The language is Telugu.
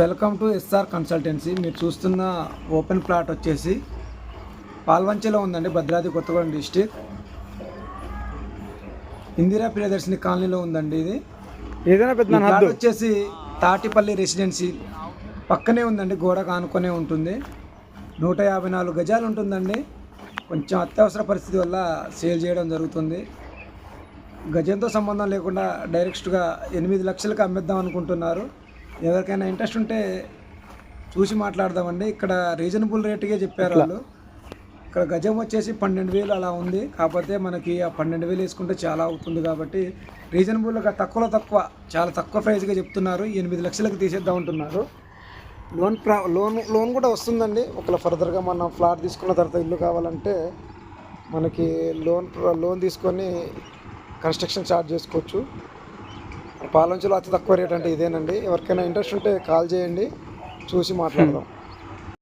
Welcome to SR consultancy. మీరు చూస్తున్న ఓపెన్ ప్లాట్ వచ్చేసి పాల్వంచలో ఉందండి భద్రాద్రి కొత్తగూడెం డిస్టిక్. ఇందిరా ప్రియదర్శిని కాలనీలో ఉందండి ఇది. ఏదైనా పెద్ద ప్లాట్ వచ్చేసి తాటిపల్లి రెసిడెన్సీ పక్కనే ఉందండి గోడ కానుకొనే ఉంటుంది. నూట యాభై నాలుగు గజాలు ఉంటుందండి. కొంచెం అత్యవసర పరిస్థితి వల్ల సేల్ చేయడం జరుగుతుంది. గజంతో సంబంధం లేకుండా డైరెక్ట్గా ఎనిమిది లక్షలకు అమ్మేద్దాం అనుకుంటున్నారు. ఎవరికైనా ఇంట్రెస్ట్ ఉంటే చూసి మాట్లాడదామండి. ఇక్కడ రీజనబుల్ రేటుగా చెప్పారు వాళ్ళు. ఇక్కడ గజం వచ్చేసి పన్నెండు వేలు అలా ఉంది. కాకపోతే మనకి ఆ పన్నెండు వేలు వేసుకుంటే చాలా అవుతుంది కాబట్టి రీజనబుల్గా తక్కువలో తక్కువ చాలా తక్కువ ప్రైస్గా చెప్తున్నారు. ఎనిమిది లక్షలకు తీసేద్దాం అంటున్నారు. లోన్ ప్రా లోన్ లోన్ కూడా వస్తుందండి. ఒకవేళ ఫర్దర్గా మనం ఫ్లాట్ తీసుకున్న తర్వాత ఇల్లు కావాలంటే మనకి లోన్ లోన్ తీసుకొని కన్స్ట్రక్షన్ స్టార్ట్ చేసుకోవచ్చు. పాలంచులో అతి తక్కువ రేట్ అంటే ఇదేనండి. ఎవరికైనా ఇంట్రెస్ట్ ఉంటే కాల్ చేయండి. చూసి మాట్లాడదాం.